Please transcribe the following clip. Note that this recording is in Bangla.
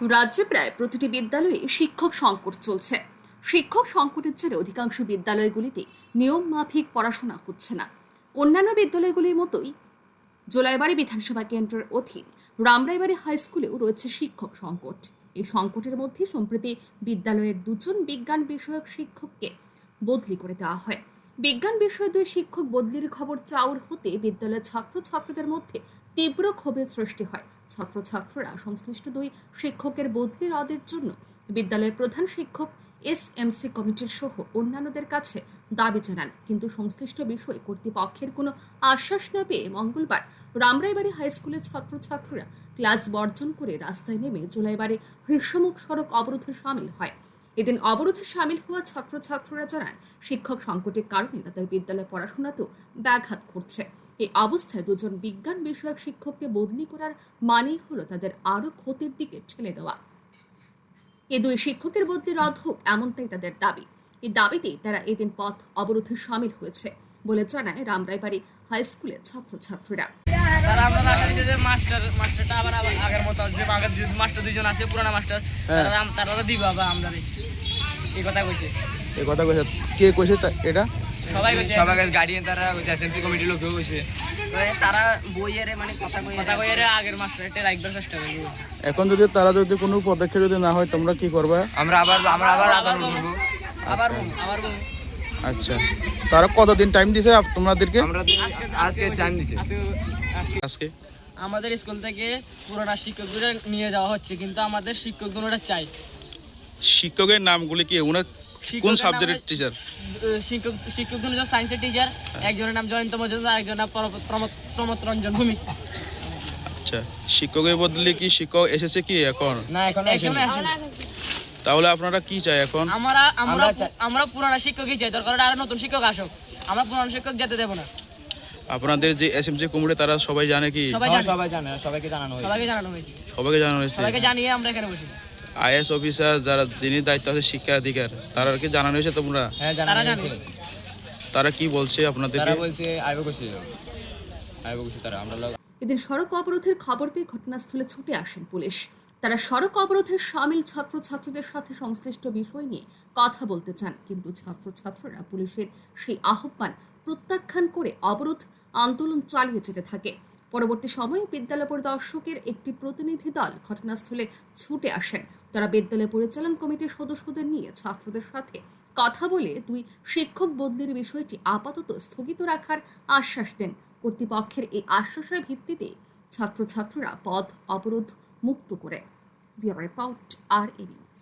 রাজ্যে প্রায় প্রতিটি বিদ্যালয়ে শিক্ষক সংকট চলছে। শিক্ষক সংকটের জেরে অধিকাংশ বিদ্যালয়গুলিতে নিয়ম মাফিক পড়াশোনা হচ্ছে না। অন্যান্য বিদ্যালয়গুলির মতোই জোলাইবাড়ি বিধানসভা কেন্দ্রের অধীন রামরাইবাড়ি হাই স্কুলেও রয়েছে শিক্ষক সংকট। এই সংকটের মধ্যে সম্প্রতি বিদ্যালয়ের দুজন বিজ্ঞান বিষয়ক শিক্ষককে বদলি করে দেওয়া হয়। বিজ্ঞান বিষয়ে দুই শিক্ষক বদলির খবর চাউর হতে বিদ্যালয়ের ছাত্র ছাত্রছাত্রীদের মধ্যে তীব্র ক্ষোভের সৃষ্টি হয়। ছাত্রছাত্রীরা সংশ্লিষ্ট দুই শিক্ষকের বদলির আদের জন্য বিদ্যালয়ের প্রধান শিক্ষক, এস এমসি কমিটির সহ অন্যান্যদের কাছে দাবি জানান। কিন্তু সংশ্লিষ্ট বিষয়ে কর্তৃপক্ষের কোনো আশ্বাস না পেয়ে মঙ্গলবার রামরাইবাড়ি হাই স্কুলের ছাত্রছাত্রীরা ক্লাস বর্জন করে রাস্তায় নেমে জুলাইবাড়ি হৃষ্যমুখ সড়ক অবরোধে সামিল হয়। এদিন অবরোধে সামিল হওয়া ছাত্রছাত্রীরা জানায়, শিক্ষক সংকটের কারণে তাদের বিদ্যালয়ে পড়াশোনাতেও ব্যাঘাত ঘটছে। এই অবস্থায় দুজন বিজ্ঞান বিষয়ক শিক্ষককে বদলি করার মানেই হলো তাদের আরও ক্ষতির দিকে ঠেলে দেওয়া। এ দুই শিক্ষকের বদলি রদ হোক এমনটাই তাদের দাবি। এই দাবিতেই তারা এদিন পথ অবরোধে সামিল হয়েছে বলে জানায় রামরাইবাড়ি হাই স্কুলের ছাত্রছাত্রীরা। তারা আমরা আশা দিচ্ছে যে মাস্টার মাস্টারটা আবার আবার আগের মতো যে আগের মাস্টার দুজন আছে পুরানা মাস্টার। তারা তারা দিব আবার আমরা এই কথা কইছে। এই কথা কইছে। কে কইছে এটা? সবাই কইছে সবাই গার্ডিয়ান তারা এসএমসি কমিটির লোকও কইছে তারা বইয়ের মানে কথা কই কথা কই আগের মাস্টারটা রাখবার চেষ্টা করব এখন যদি তারা যদি কোনো পদক্ষেপ যদি না হয় তোমরা কি করবা? আমরা আবার আমরা আবার আন্দোলন করব। আবার আবার বলব। আচ্ছা। তারা কতদিন টাইম দিছে তোমাদেরকে? আজকে চান দিছে। আজকে- আজকে আজকে? আমাদের স্কুল থেকে পুরোনো শিক্ষকদের নিয়ে যাওয়া হচ্ছে কিন্তু আমাদের শিক্ষকগুলোটা চাই। শিক্ষকের নামগুলি কি? ওনার কোন সাবজেক্টের টিচার শিক্ষক শিক্ষকগুলো হচ্ছে সায়েন্সের টিচার একজনের নাম জয়ন্ত মজুমদার আরেকজনের নাম প্রম- প্রমোদ- প্রমোদ রঞ্জন ভূমি আচ্ছা শিক্ষকের বদলে কি শিক্ষক এসেছে কি এখন? না এখন এখনও আসেনি। তাহলে আপনারা কি চাই এখন? আমরা আমরা আমরা পুরানো শিক্ষকই চাই। দরকার আরও নতুন শিক্ষক আসুক। আমরা পুরানো শিক্ষক যেতে দেবো না। আপনাদের যে এসএমসি কমিটি তারা সবাই জানে কি? সবাই জানে। সবাই জানে সবাইকে জানানো হয়েছে। সবাইকে জানানো হয়েছে। সবাইকে জানানো হয়েছে। সবাইকে জানিয়ে আমরা এখানে বসি। আইএস অফিসার যারা যিনি দায়িত্ব আছে শিক্ষা অধিকার তারা কি জানানো হয়েছে তোমরা? হ্যাঁ তারা কি বলছে আপনাদেরকে? তারা বলছে আইবো কইছে আইবো কইছে তারা আমরা এদিন সড়ক অবরোধের খবর পেয়ে ঘটনাস্থলে ছুটে আসেন পুলিশ। তারা সড়ক অবরোধের সামিল ছাত্রছাত্রীদের সাথে সংশ্লিষ্ট বিষয় নিয়ে কথা বলতে চান কিন্তু ছাত্রছাত্রীরা পুলিশের সেই আহ্বান প্রত্যাখ্যান করে অবরোধ আন্দোলন চালিয়ে যেতে থাকে। পরবর্তী সময়ে বিদ্যালয় পরিদর্শকের একটি প্রতিনিধি দল ঘটনাস্থলে ছুটে আসেন। তারা বিদ্যালয় পরিচালন কমিটির সদস্যদের নিয়ে ছাত্রদের সাথে কথা বলে দুই শিক্ষক বদলির বিষয়টি আপাতত স্থগিত রাখার আশ্বাস দেন। কর্তৃপক্ষের এই আশ্বাসের ভিত্তিতে ছাত্রছাত্রীরা পথ অবরোধ মুক্ত করে। রিপোর্ট, আর এ নিউজ।